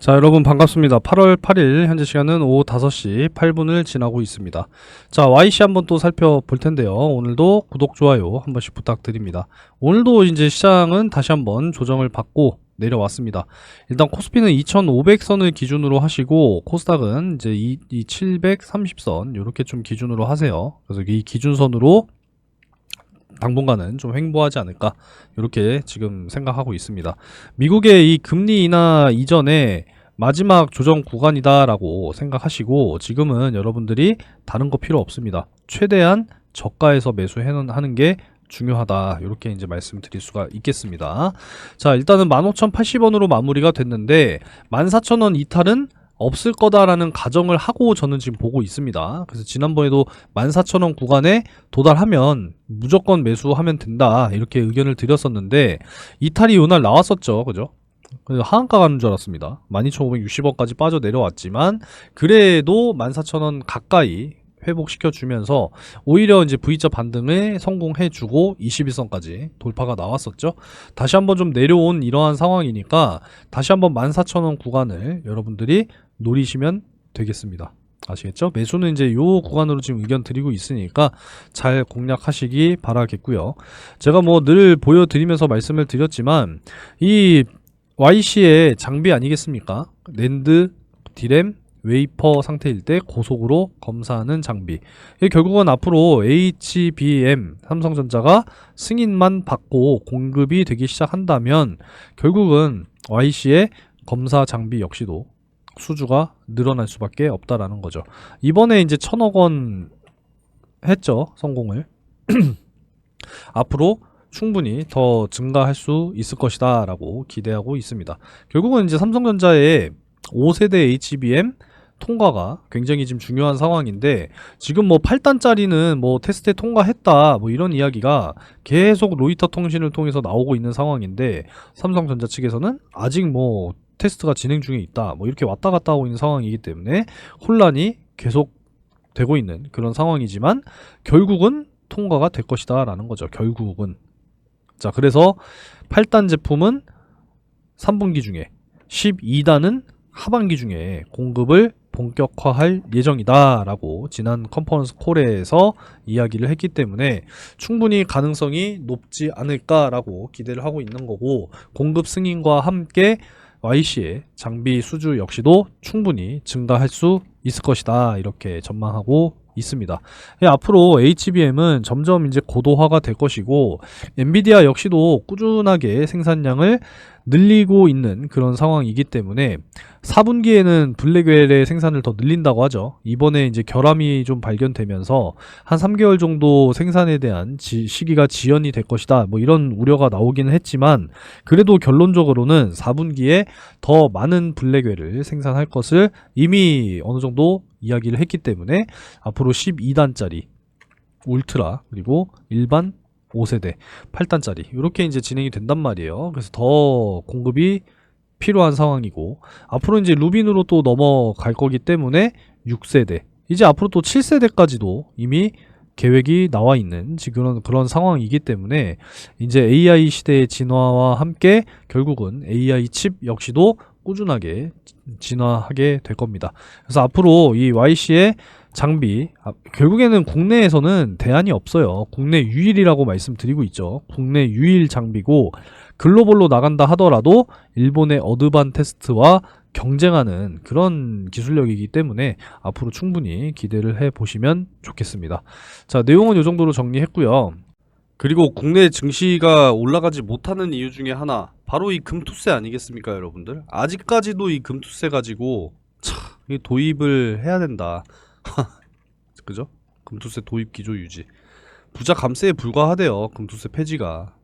자, 여러분 반갑습니다. 8월 8일 현재 시간은 오후 5시 8분을 지나고 있습니다. 자, YC 한번 또 살펴볼 텐데요. 오늘도 구독, 좋아요 한 번씩 부탁드립니다. 오늘도 이제 시장은 다시 한번 조정을 받고 내려왔습니다. 일단 코스피는 2500선을 기준으로 하시고 코스닥은 이제 이, 이 730선 이렇게 좀 기준으로 하세요. 그래서 이 기준선으로 당분간은 좀 횡보하지 않을까 이렇게 지금 생각하고 있습니다. 미국의 이 금리 인하 이전에 마지막 조정 구간이다라고 생각하시고 지금은 여러분들이 다른 거 필요 없습니다. 최대한 저가에서 매수하는 게 중요하다. 이렇게 이제 말씀드릴 수가 있겠습니다. 자, 일단은 15,080원으로 마무리가 됐는데 14,000원 이탈은 없을 거다라는 가정을 하고 저는 지금 보고 있습니다. 그래서 지난번에도 14,000원 구간에 도달하면 무조건 매수하면 된다. 이렇게 의견을 드렸었는데 이탈이 요날 나왔었죠. 그죠? 하한가 가는 줄 알았습니다. 12,560원까지 빠져 내려왔지만 그래도 14,000원 가까이 회복시켜 주면서 오히려 이제 V자 반등에 성공해 주고 21선까지 돌파가 나왔었죠. 다시 한번 좀 내려온 이러한 상황이니까 다시 한번 14,000원 구간을 여러분들이 노리시면 되겠습니다. 아시겠죠? 매수는 이제 요 구간으로 지금 의견 드리고 있으니까 잘 공략하시기 바라겠고요. 제가 뭐 늘 보여드리면서 말씀을 드렸지만 이 YC의 장비 아니겠습니까? 랜드, 디램, 웨이퍼 상태일 때 고속으로 검사하는 장비. 결국은 앞으로 HBM 삼성전자가 승인만 받고 공급이 되기 시작한다면 결국은 YC의 검사 장비 역시도 수주가 늘어날 수밖에 없다라는 거죠. 이번에 이제 천억 원 했죠 성공을. 앞으로 충분히 더 증가할 수 있을 것이다 라고 기대하고 있습니다. 결국은 이제 삼성전자의 5세대 HBM 통과가 굉장히 지금 중요한 상황인데 지금 뭐 8단짜리는 뭐 테스트에 통과했다 뭐 이런 이야기가 계속 로이터 통신을 통해서 나오고 있는 상황인데 삼성전자 측에서는 아직 뭐 테스트가 진행 중에 있다. 뭐 이렇게 왔다 갔다 하고 있는 상황이기 때문에 혼란이 계속 되고 있는 그런 상황이지만 결국은 통과가 될 것이다 라는 거죠. 결국은. 자 그래서 8단 제품은 3분기 중에 12단은 하반기 중에 공급을 본격화할 예정이다 라고 지난 컨퍼런스 콜에서 이야기를 했기 때문에 충분히 가능성이 높지 않을까 라고 기대를 하고 있는 거고 공급 승인과 함께 YC의 장비 수주 역시도 충분히 증가할 수 있을 것이다 이렇게 전망하고 있습니다. 예, 앞으로 HBM은 점점 이제 고도화가 될 것이고 엔비디아 역시도 꾸준하게 생산량을 늘리고 있는 그런 상황이기 때문에 4분기에는 블랙웰의 생산을 더 늘린다고 하죠. 이번에 이제 결함이 좀 발견되면서 한 3개월 정도 생산에 대한 지- 시기가 지연이 될 것이다. 뭐 이런 우려가 나오기는 했지만 그래도 결론적으로는 4분기에 더 많은 블랙웰을 생산할 것을 이미 어느 정도 이야기를 했기 때문에 앞으로 12단짜리 울트라 그리고 일반 5세대 8단짜리 이렇게 이제 진행이 된단 말이에요. 그래서 더 공급이 필요한 상황이고 앞으로 이제 루빈으로 또 넘어갈 거기 때문에 6세대 이제 앞으로 또 7세대까지도 이미 계획이 나와 있는 지금 그런, 그런 상황이기 때문에 이제 AI 시대의 진화와 함께 결국은 AI 칩 역시도 꾸준하게 진화하게 될 겁니다. 그래서 앞으로 이 YC의 장비 아, 결국에는 국내에서는 대안이 없어요. 국내 유일이라고 말씀드리고 있죠. 국내 유일 장비고 글로벌로 나간다 하더라도 일본의 어드반 테스트와 경쟁하는 그런 기술력이기 때문에 앞으로 충분히 기대를 해 보시면 좋겠습니다. 자, 내용은 이 정도로 정리했고요. 그리고 국내 증시가 올라가지 못하는 이유 중에 하나 바로 이 금투세 아니겠습니까, 여러분들? 아직까지도 이 금투세 가지고 차, 이 도입을 해야 된다. 그죠? 금투세 도입 기조 유지. 부자 감세에 불과하대요. 금투세 폐지가.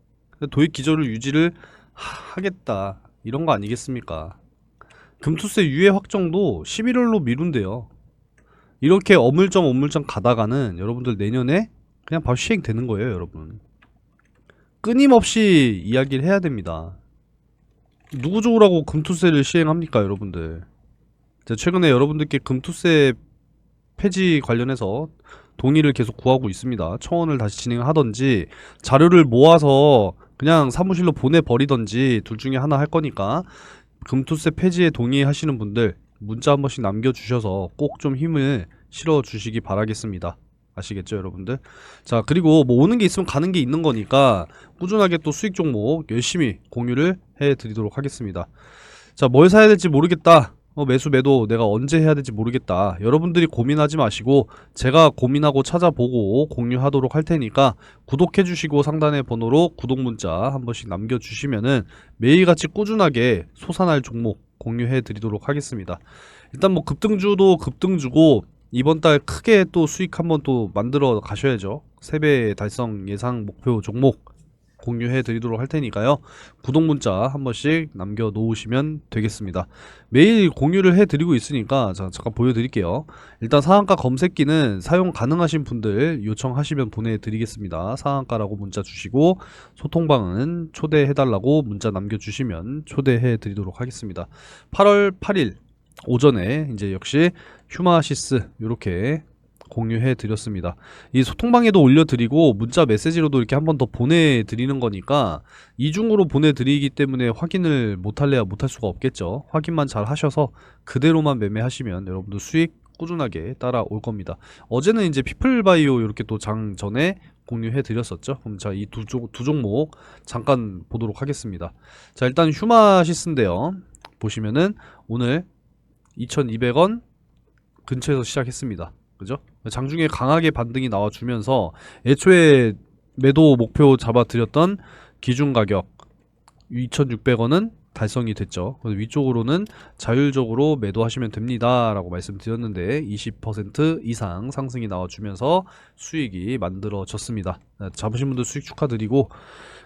도입 기조를 유지를 하- 하겠다. 이런 거 아니겠습니까? 금투세 유예 확정도 11월로 미룬대요. 이렇게 어물쩡 어물쩡 가다가는 여러분들 내년에 그냥 바로 시행되는 거예요, 여러분. 끊임없이 이야기를 해야 됩니다. 누구 좋으라고 금투세를 시행합니까, 여러분들? 제가 최근에 여러분들께 금투세 폐지 관련해서 동의를 계속 구하고 있습니다. 청원을 다시 진행하던지 자료를 모아서 그냥 사무실로 보내버리던지 둘 중에 하나 할 거니까 금투세 폐지에 동의하시는 분들 문자 한 번씩 남겨주셔서 꼭 좀 힘을 실어 주시기 바라겠습니다. 아시겠죠, 여러분들? 자, 그리고 뭐 오는 게 있으면 가는 게 있는 거니까 꾸준하게 또 수익 종목 열심히 공유를 해 드리도록 하겠습니다. 자, 뭘 사야 될지 모르겠다. 어, 매수 매도 내가 언제 해야 될지 모르겠다. 여러분들이 고민하지 마시고 제가 고민하고 찾아보고 공유하도록 할 테니까 구독해 주시고 상단의 번호로 구독 문자 한 번씩 남겨 주시면은 매일같이 꾸준하게 솟아날 종목 공유해 드리도록 하겠습니다. 일단 뭐 급등주도 급등주고 이번 달 크게 또 수익 한번 또 만들어 가셔야죠. 세배 달성 예상 목표 종목 공유해 드리도록 할 테니까요. 구독 문자 한 번씩 남겨 놓으시면 되겠습니다. 매일 공유를 해 드리고 있으니까 자, 잠깐 보여 드릴게요. 일단 상한가 검색기는 사용 가능하신 분들 요청하시면 보내 드리겠습니다. 상한가라고 문자 주시고 소통방은 초대해 달라고 문자 남겨 주시면 초대해 드리도록 하겠습니다. 8월 8일 오전에 이제 역시 휴마시스 이렇게 공유해 드렸습니다. 이 소통방에도 올려드리고 문자 메시지로도 이렇게 한 번 더 보내드리는 거니까 이중으로 보내드리기 때문에 확인을 못할래야 못할 수가 없겠죠. 확인만 잘 하셔서 그대로만 매매하시면 여러분들 수익 꾸준하게 따라올 겁니다. 어제는 이제 피플바이오 이렇게 또 장 전에 공유해 드렸었죠. 그럼 자이두두 종목 잠깐 보도록 하겠습니다. 자 일단 휴마시스인데요. 보시면은 오늘 2,200원 근처에서 시작했습니다. 그죠? 장중에 강하게 반등이 나와주면서 애초에 매도 목표 잡아드렸던 기준 가격 2,600원은 달성이 됐죠. 위쪽으로는 자율적으로 매도하시면 됩니다 라고 말씀드렸는데 20% 이상 상승이 나와주면서 수익이 만들어졌습니다. 네, 잡으신 분들 수익 축하드리고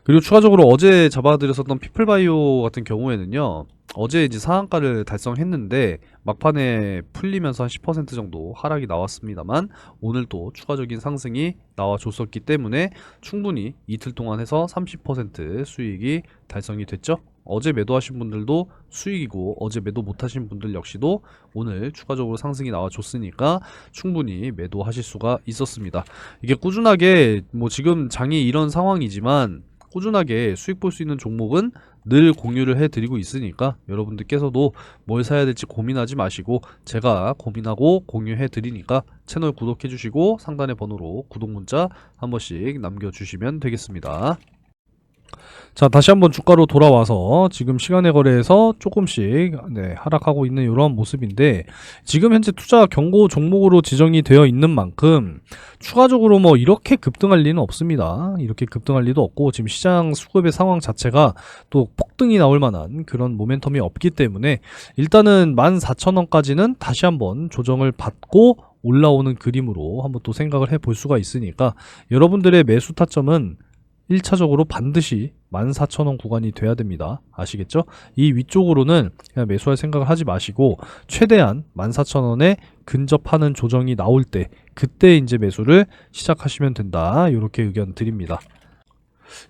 그리고 추가적으로 어제 잡아드렸었던 피플바이오 같은 경우에는요. 어제 이제 상한가를 달성했는데 막판에 풀리면서 한 10% 정도 하락이 나왔습니다만 오늘 또 추가적인 상승이 나와줬었기 때문에 충분히 이틀 동안 해서 30% 수익이 달성이 됐죠. 어제 매도하신 분들도 수익이고 어제 매도 못하신 분들 역시도 오늘 추가적으로 상승이 나와줬으니까 충분히 매도하실 수가 있었습니다. 이게 꾸준하게 뭐 지금 장이 이런 상황이지만 꾸준하게 수익 볼 수 있는 종목은 늘 공유를 해드리고 있으니까 여러분들께서도 뭘 사야 될지 고민하지 마시고 제가 고민하고 공유해드리니까 채널 구독해주시고 상단의 번호로 구독 문자 한 번씩 남겨주시면 되겠습니다. 자 다시 한번 주가로 돌아와서 지금 시간의 거래에서 조금씩 네, 하락하고 있는 이러한 모습인데 지금 현재 투자 경고 종목으로 지정이 되어 있는 만큼 추가적으로 뭐 이렇게 급등할 리는 없습니다. 이렇게 급등할 리도 없고 지금 시장 수급의 상황 자체가 또 폭등이 나올 만한 그런 모멘텀이 없기 때문에 일단은 14,000원까지는 다시 한번 조정을 받고 올라오는 그림으로 한번 또 생각을 해 볼 수가 있으니까 여러분들의 매수 타점은 1차적으로 반드시 14,000원 구간이 돼야 됩니다. 아시겠죠? 이 위쪽으로는 그냥 매수할 생각을 하지 마시고 최대한 14,000원에 근접하는 조정이 나올 때 그때 이제 매수를 시작하시면 된다. 이렇게 의견 드립니다.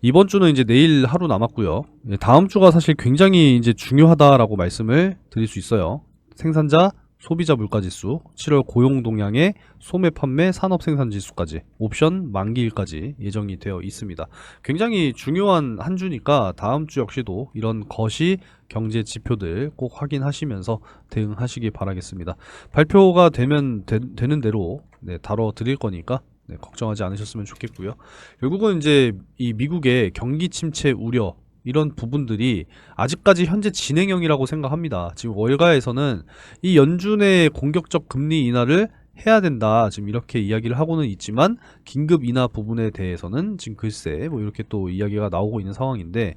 이번 주는 이제 내일 하루 남았고요. 네, 다음 주가 사실 굉장히 이제 중요하다라고 말씀을 드릴 수 있어요. 생산자 소비자 물가지수, 7월 고용 동향의 소매 판매 산업 생산 지수까지 옵션 만기일까지 예정이 되어 있습니다. 굉장히 중요한 한 주니까 다음 주 역시도 이런 거시 경제 지표들 꼭 확인하시면서 대응하시기 바라겠습니다. 발표가 되면 되, 는 대로 네, 다뤄 드릴 거니까 네, 걱정하지 않으셨으면 좋겠고요. 결국은 이제 이 미국의 경기 침체 우려 이런 부분들이 아직까지 현재 진행형이라고 생각합니다. 지금 월가에서는 이 연준의 공격적 금리 인하를 해야 된다. 지금 이렇게 이야기를 하고는 있지만 긴급 인하 부분에 대해서는 지금 글쎄 뭐 이렇게 또 이야기가 나오고 있는 상황인데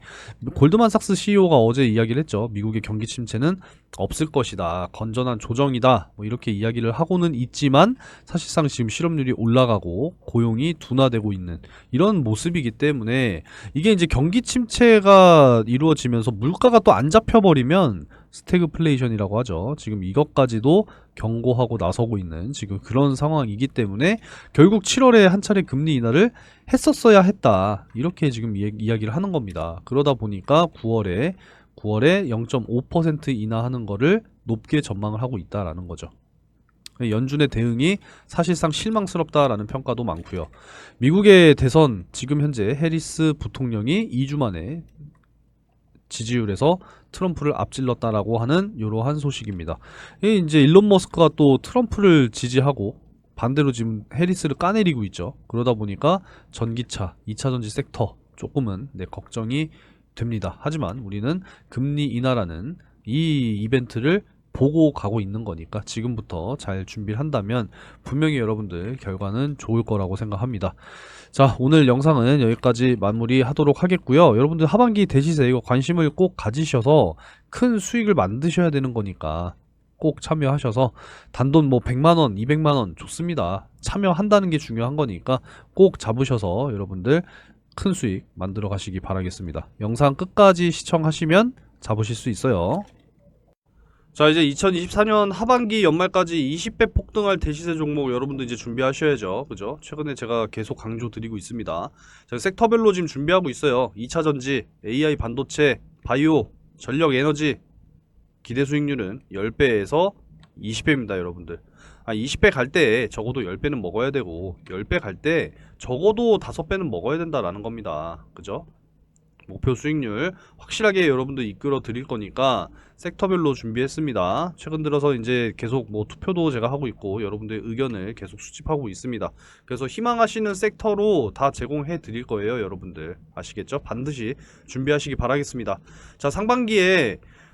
골드만삭스 CEO가 어제 이야기를 했죠. 미국의 경기 침체는 없을 것이다. 건전한 조정이다. 뭐 이렇게 이야기를 하고는 있지만 사실상 지금 실업률이 올라가고 고용이 둔화되고 있는 이런 모습이기 때문에 이게 이제 경기 침체가 이루어지면서 물가가 또 안 잡혀버리면 스태그플레이션이라고 하죠. 지금 이것까지도 경고하고 나서고 있는 지금 그런 상황이기 때문에 결국 7월에 한 차례 금리 인하를 했었어야 했다. 이렇게 지금 이, 이야기를 하는 겁니다. 그러다 보니까 9월에 9월에 0.5% 인하하는 거를 높게 전망을 하고 있다라는 거죠. 연준의 대응이 사실상 실망스럽다라는 평가도 많고요. 미국의 대선 지금 현재 해리스 부통령이 2주 만에 지지율에서 트럼프를 앞질렀다라고 하는 이러한 소식입니다. 이 이제 일론 머스크가 또 트럼프를 지지하고 반대로 지금 해리스를 까내리고 있죠. 그러다 보니까 전기차, 2차 전지 섹터 조금은 네, 걱정이 됩니다. 하지만 우리는 금리 인하라는 이 이벤트를 보고 가고 있는 거니까 지금부터 잘 준비를 한다면 분명히 여러분들 결과는 좋을 거라고 생각합니다. 자, 오늘 영상은 여기까지 마무리 하도록 하겠고요. 여러분들 하반기 대시세 이거 관심을 꼭 가지셔서 큰 수익을 만드셔야 되는 거니까 꼭 참여하셔서 단돈 뭐 100만원, 200만원 좋습니다. 참여한다는 게 중요한 거니까 꼭 잡으셔서 여러분들 큰 수익 만들어 가시기 바라겠습니다. 영상 끝까지 시청하시면 잡으실 수 있어요. 자 이제 2024년 하반기 연말까지 20배 폭등할 대시세 종목 여러분들 이제 준비하셔야죠. 그죠? 최근에 제가 계속 강조 드리고 있습니다. 자 섹터별로 지금 준비하고 있어요. 2차 전지 AI 반도체 바이오 전력 에너지. 기대 수익률은 10배에서 20배입니다 여러분들. 아 20배 갈 때 적어도 10배는 먹어야 되고 10배 갈 때 적어도 5배는 먹어야 된다라는 겁니다. 그죠 목표 수익률 확실하게 여러분들 이끌어 드릴 거니까 섹터별로 준비했습니다. 최근 들어서 이제 계속 뭐 투표도 제가 하고 있고 여러분들의 의견을 계속 수집하고 있습니다. 그래서 희망하시는 섹터로 다 제공해 드릴 거예요, 여러분들. 아시겠죠? 반드시 준비하시기 바라겠습니다. 자, 상반기에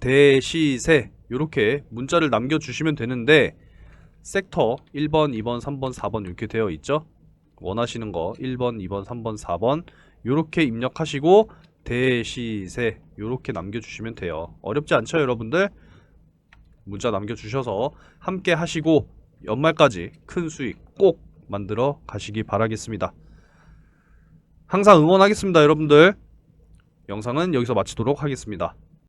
대시세 이렇게 문자를 남겨주시면 되는데 섹터 1번, 2번, 3번, 4번 이렇게 되어 있죠. 원하시는 거 1번, 2번, 3번, 4번 이렇게 입력하시고 대시세 이렇게 남겨주시면 돼요. 어렵지 않죠, 여러분들? 문자 남겨주셔서 함께 하시고 연말까지 큰 수익 꼭 만들어 가시기 바라겠습니다. 항상 응원하겠습니다, 여러분들. 영상은 여기서 마치도록 하겠습니다.